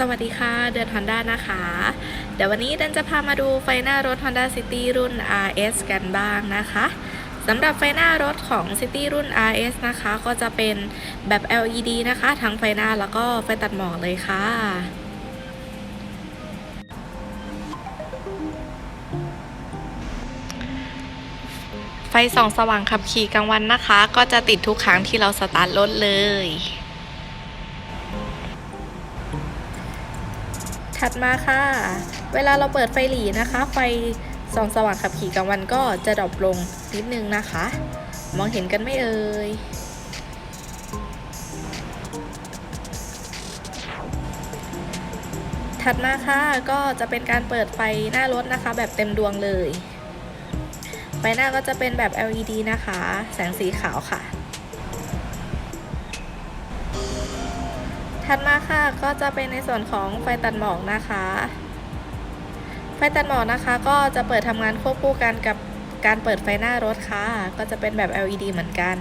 สวัสดีค่ะ เดือน Honda นะคะ เดี๋ยววันนี้เดินจะพามาดูไฟหน้ารถ Honda City รุ่น RS กันบ้างนะคะสำหรับไฟหน้ารถของ City รุ่น RS นะคะ ก็จะเป็นแบบ LED นะคะ ทั้งไฟหน้าแล้วก็ไฟตัดหมอกเลยค่ะไฟส่องสว่างขับขี่กลางวันนะคะ ก็จะติดทุกครั้งที่เราสตาร์ทรถเลย ถัดมาค่ะ เวลาเราเปิดไฟหลีนะคะ ไฟส่องสว่างขับขี่กลางวันก็จะดรอปลงนิดนึงนะคะ มองเห็นกันไม่เอ่ยถัดมาค่ะก็จะเป็นการเปิดไฟหน้ารถนะคะ แบบเต็มดวงเลย ไฟหน้าก็จะเป็นแบบ LED นะคะ แสงสีขาวค่ะ ถัดมาค่ะก็จะเป็นในส่วนของไฟตัดหมอกนะคะ ไฟตัดหมอกนะคะ ก็จะเปิดทำงานควบคู่กันกับการเปิดไฟหน้ารถค่ะ ก็จะเป็นแบบ LED เหมือนกัน